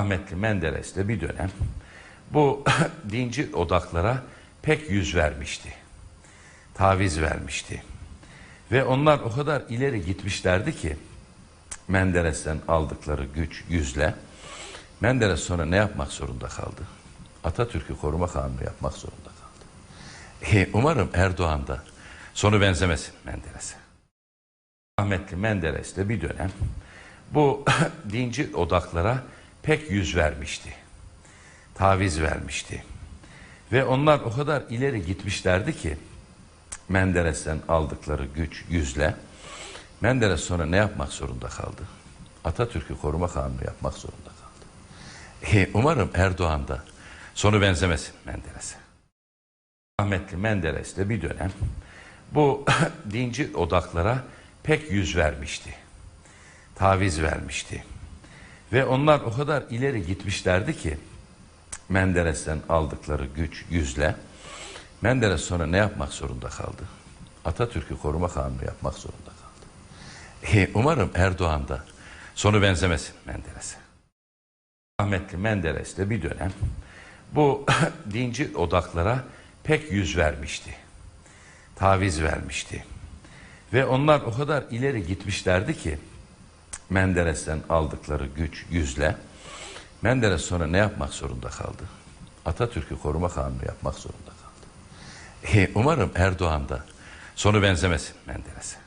Rahmetli Menderes de bir dönem bu dinci odaklara pek yüz vermişti. Taviz vermişti. Ve onlar o kadar ileri gitmişlerdi ki Menderes'ten aldıkları güç yüzle Menderes sonra ne yapmak zorunda kaldı? Atatürk'ü koruma kanunu yapmak zorunda kaldı. E, umarım Erdoğan da sonu benzemesin Menderes'e. Rahmetli Menderes de bir dönem bu dinci odaklara pek yüz vermişti. Taviz vermişti. Ve onlar o kadar ileri gitmişlerdi ki Menderes'ten aldıkları güç yüzle Menderes sonra ne yapmak zorunda kaldı? Atatürk'ü koruma kanunu yapmak zorunda kaldı. E, umarım Erdoğan da sonu benzemesin Menderes'e. Rahmetli Menderes de bir dönem bu dinci odaklara pek yüz vermişti. Taviz vermişti. Ve onlar o kadar ileri gitmişlerdi ki Menderes'ten aldıkları güç yüzle Menderes sonra ne yapmak zorunda kaldı? Atatürk'ü koruma kanunu yapmak zorunda kaldı. E, umarım Erdoğan da sonu benzemesin Menderes'e. Rahmetli Menderes de bir dönem bu dinci odaklara pek yüz vermişti. Taviz vermişti. Ve onlar o kadar ileri gitmişlerdi ki Menderes'ten aldıkları güç yüzle Menderes sonra ne yapmak zorunda kaldı? Atatürk'ü koruma kanunu yapmak zorunda kaldı. E, umarım Erdoğan da sonu benzemesin Menderes'e.